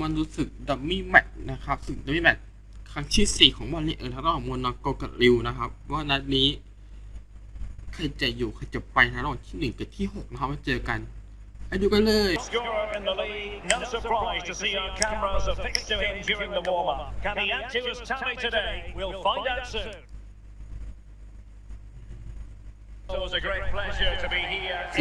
มันรู้สึกดัมมี่แมทนะครับ สึกดัมมี่แมทครั้งที่สี่ของบอลลีเอิร์ทร้งวองมวลนากกับริวนะครับ ว่านัดนี้ใครจะอยู่ใครจะไปนะรอหที่หนึ่งกับที่หกนะครับมาเจอกันไปดูกันเลยสุ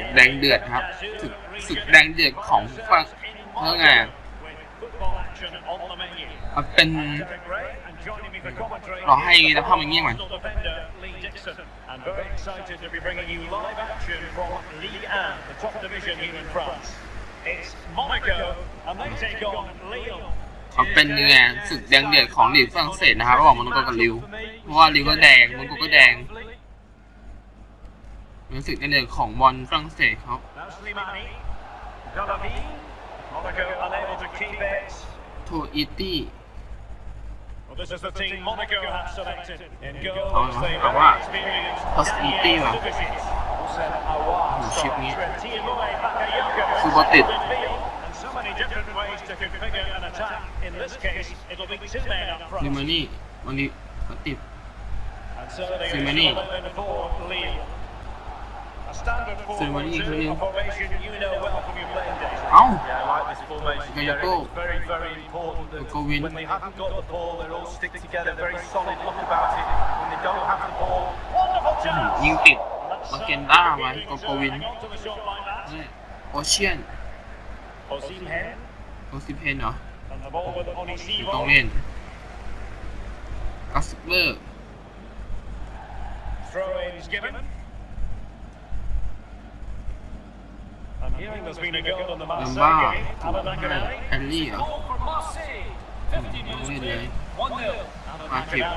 ดแดงเดือดครับ สุดสุดแดงเดือดของฝั่งเพื่อไงเป็นรอให้สภาพมันเงียบก่อนเขาเป็นเนีศึกแดงเดือดของลีกฝรั่งเศสนะครับ ระหว่างมอนโกกับลิวเพราะว่าลิวก็แดงมอนโกก็แดงรู้สึกแดงเดือดของบอลฝรั่งเศสครับ poetry เอาแปลว่า possibility ่ะอยู่ชิปนี้คือบอติดซิมานี่มันดีมันติดซิมานี่ซิมานี่คือเอ้าโยโยโก้ We'll go in. When they haven't got the ball, they're all stick together, very solid look about it. When they don't have the ball, wonderful ยิง chance. ติดมาเกนด้าไหมโกโกวิน Not on a shot like that. โอเชียน Osimhen โอซิเพนเหรอ and the ball with อยู่ตรง Onisivo. เล่นกัสเบอร์ Throw in is given. ลำบ้ากแอนนี่เหรอไม่เลยมาทิบม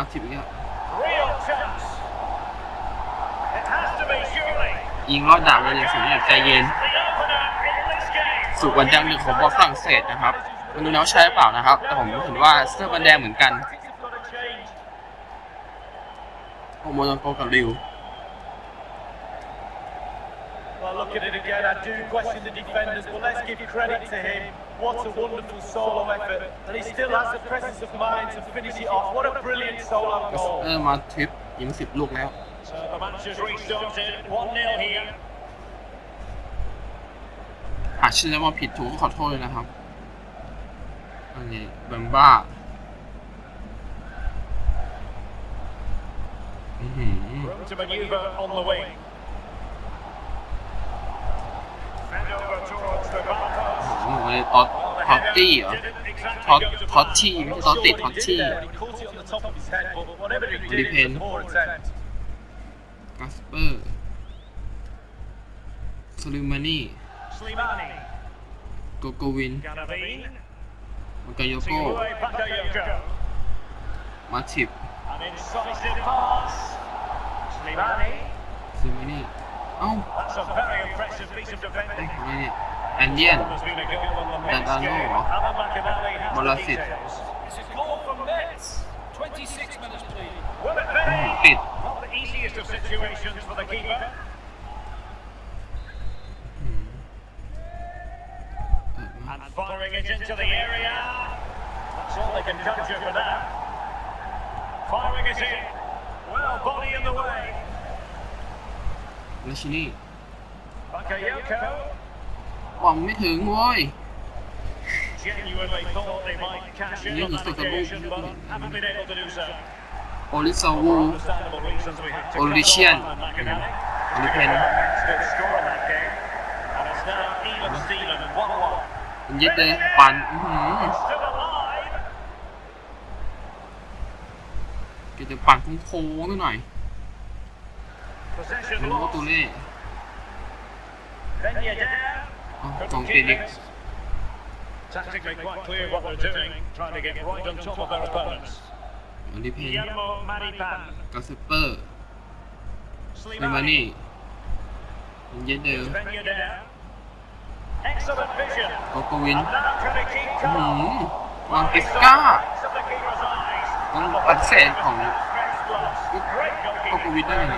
าทิบเนี่ยยิงรอดดาวเลยอย่างสุดใจเย็น สุกวันแดงหนึ่งของบอลฝรั่งเศสนะครับมันดูแล้วใช่เปล่านะครับ แต่ผมเห็นว่าเสื้อบันแดงเหมือนกันโอโมโดนโกกับริว look at it again. I do question the defenders, but let's give credit to him. What a wonderful solo effort. And he still has the presence of mind to finish it off. What a brilliant solo goal. เออมาทริปยิงสิบลูกแล้ว So the match has restarted. 1-0 here. อาจจะแล้วมาผิดถูกขอโทษเลยนะครับอันนี้เบมบ้าอือหืออ้โท็อตท็อตตี้เหรอท็อตท็อตตี้ไม่ใช่ท็อตติดท็อตตี้ดิเพนกัสเปอร์สลิมานีโกโกวินมันกายโกมาชิบลิมานีเอ้าไอ้คนนี้ and Endian Naganova ah. Molacid Fit Not the easiest of hmm. situations for the keeper and firing it into the area. That's all they can conjure for that. Firing it in. Well, body in the way. What does she need? Bakayoko. ป่องไม่ถึงโว้ยนี่คือตัวตะลุโอลิซาวูโอลิเชียนโอลิเพนยันยึดเลยปั่นเกิดจะปั่นโค้งๆหน่อยู้ว่าตัวเล่สองตีเด็ก Tactically quite clear what they're doing, trying to get right on top of their opponents. อันนี้เพนกับซูเปอร์เนมานี่เย็นเดิมโกโกวินวางกิสก้าต้องปัดเศษของโกโกวินได้ไหม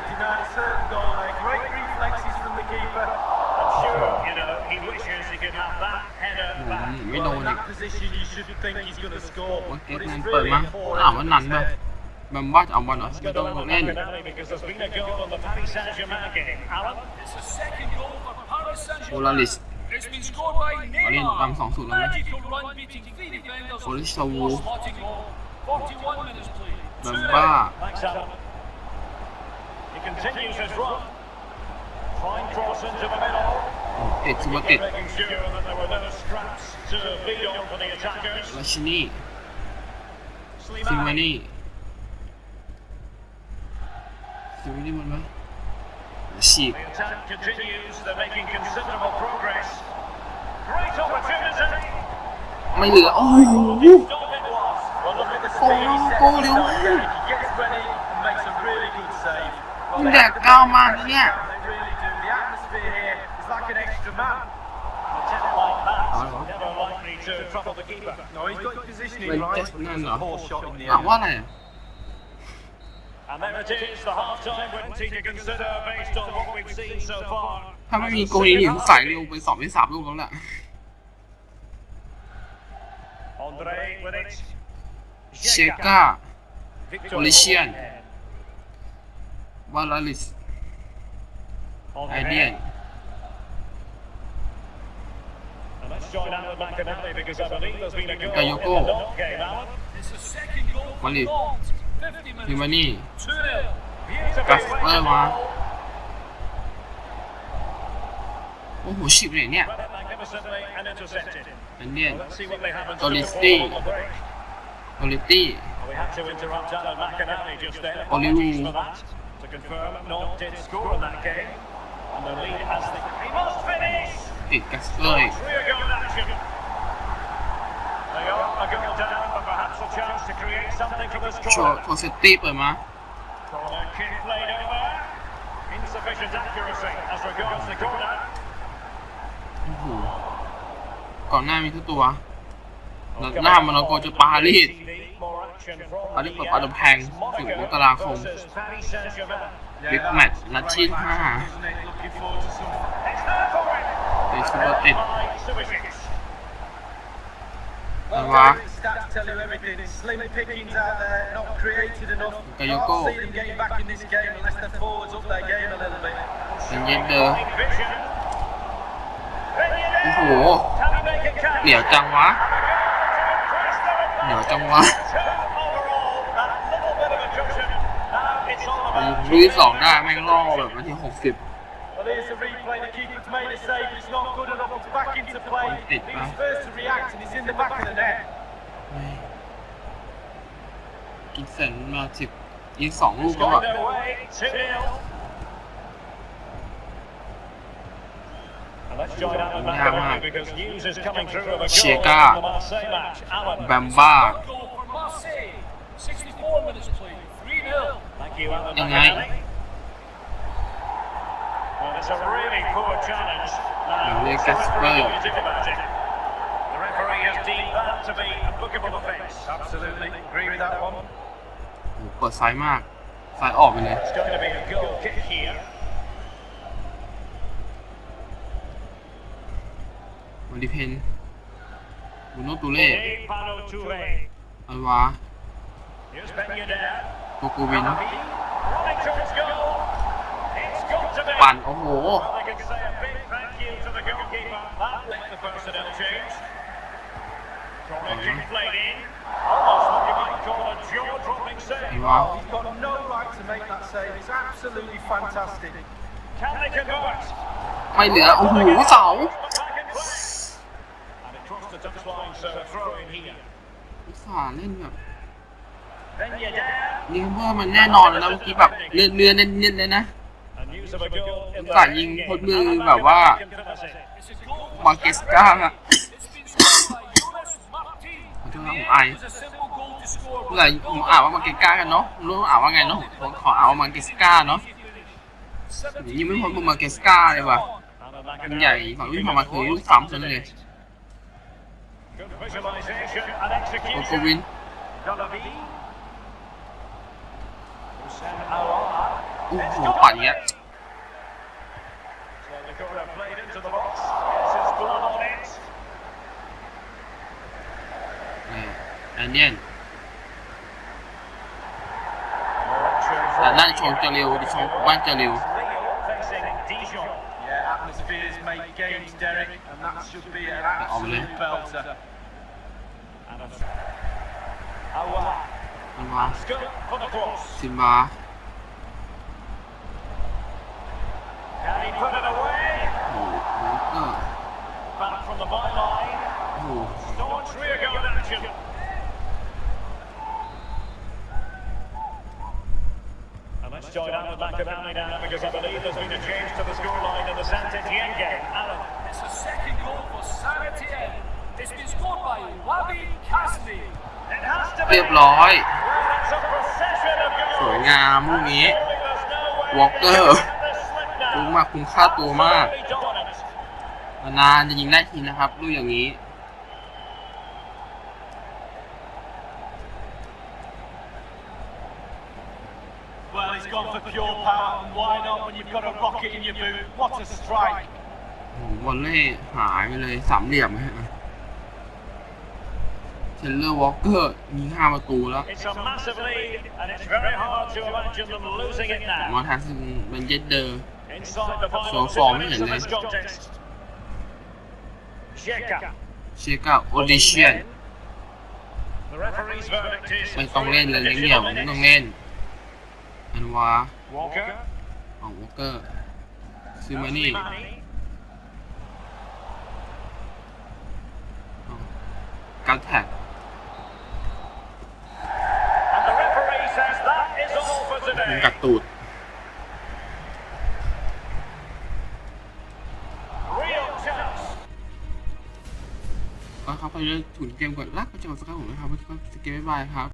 position, you should think he's going to score. เอฟ But แม it's นเปิด really มั้ง important. ถามว่านันป่ะ he's แบมบ้าจะเอาบอลเหรอไม่ got ต้อง another เล่น finale because there's been a goal in the Paris Saint-Germain game. Alan, It's the second goal for Paris โอ Saint-Germain. ลาลิส It's been scored by ตอนนี้ Neymar. ตามสองสูตรแล้วนะ Magical run beating three defenders. โอลิสโซวู Slotting goal. 41 minutes played. แบมบ้า Thanks, Alan. He continues his run. Fine cross into the middle. ติด He สุภ can ติด make sure that there were no scraps. วาชินีซิมานี่ซิมานีมันไหมฉีกไม่เหลือโอ้ยโอ้โกเร็วมากมึงแดกก้าวมากเนี่ย to trouble the keeper. No, he's got his positioning right. That's a poor shot in the air. อ่ะว่าอะไร And there it is, the half-time penalty to consider based on what we've seen so far. ถ้าไม่มีโกนี้เนี่ยสายเร็วไปสอบไปสามลูกแล้วแหละ Andre with it. เชก้าโอลิเชียนวาลาลิส ไอเดียน Kayoko. Balik. Himani. Kasper lewat. Oh, ship ni ni. And then, Tolisti. Tolisti. Oliu. To confirm, North did score in that game, and the lead has the... He must finish! ติดกัสเลยชชว์โคเซตตี้เปิดมาก่อนหน้ามีทุกตัว หน้ามันเรโกจะปาลีดปาลีดเปิดปาดแพงถึงมกราคมบิ๊กแมตช์นัดชิ้นห้าตัวิดมันวะกายโก้ยังเย็นเด้อโอ้โหเหนียวจังวะเหนียวจังวะลุยสองได้แม่งล่อแบบวันที่หกสิบ Well, here's a replay. The keeper's made a save, but it's not good enough. It's back into play. He was first to react, and he's in the back of the net. กิกสันมาสิบยิงสองลูกแล้วอ่ะ2 well, it's a really poor challenge. Now, Nick is fouled. The referee has deemed that to be a bookable offence. Absolutely. Agree with that one. เปิดซ้ายมากซ้ายออกไปเลย It's going to be a goal kick here. วันดิเพนบูโนตูเล่ Palo Toure. Alva, Here's Ben Yedder. Running goal. ปั่นโอ้โห You are. He's got no right to make that save. It's absolutely fantastic. Can they convert? ไม่เหลือ โอ้โห เสา And it crossed the touchline, so a throw in here. อุตส่าห์เล่นแบบ Then you're down. ลิเวอร์มันแน่นอนแล้วนะเมื่อกี้แบบเลื่อนเลื่อนเน้นๆเลยนะสายยิงพดมือแบบว่า มาเกสก้าอะขอโทษนะผมอายเมื่อผมอ่านว่ามังเกสก้ากันเนาะรู้อ่านว่าไงเนาะผมขอเอามังเกสก้าเนาะยิงไม่พ้นมังเกสก้าเลยว่ะมันใหญ่ของวิ่งมาคือลูกสามคนเลยโอโควินโอ้โหปั่นเงี้ย Andian. L'Atlante sont allés haut, ils sont pas allés haut. Atmospheres Simba. Can he put it away? Oh, oh. Back from the byline. Oh. Staunch rear guard action. j o i n Alan b a c k o v a l l y now because I believe there's been a change to the scoreline in the Saint Etienne game. Alan. It's the second goal for Saint Etienne. It's been scored by Wabi k a s m i It has to be. สวยงามลูกนี้ วอลเกอร์คุ้มมากคุ้มค่าตัวมาก นานจะยิงได้ทีนะครับลูกอย่างนี้ with pure power and wide up when you've got a rocket in your boot. What a strike! โอ้โหบอลเล่หายไปเลยสามเหลี่ยมฮะเชนเลอร์วอลเกอร์มีห้าประตูแล้ว It's a massive lead and it's very hard to imagine them losing it ผม now. ว่าทัศน์เบนเจเดอร์ Inside the final So far, two minutes of this isn't it? contest. Sheka. เชกาโอดิเชียน The referee's verdict is ไม่ต้องเล่นเลยเงียบไม่ต้องเล่นอันวาของวอลเกอร์ซิมานี่การแท็กมึงกัดตูดก็ครับไปเรื่องถุนเกมก่อนลักไปเจอกันสักครั้งผมนะครับสเกมบายครับ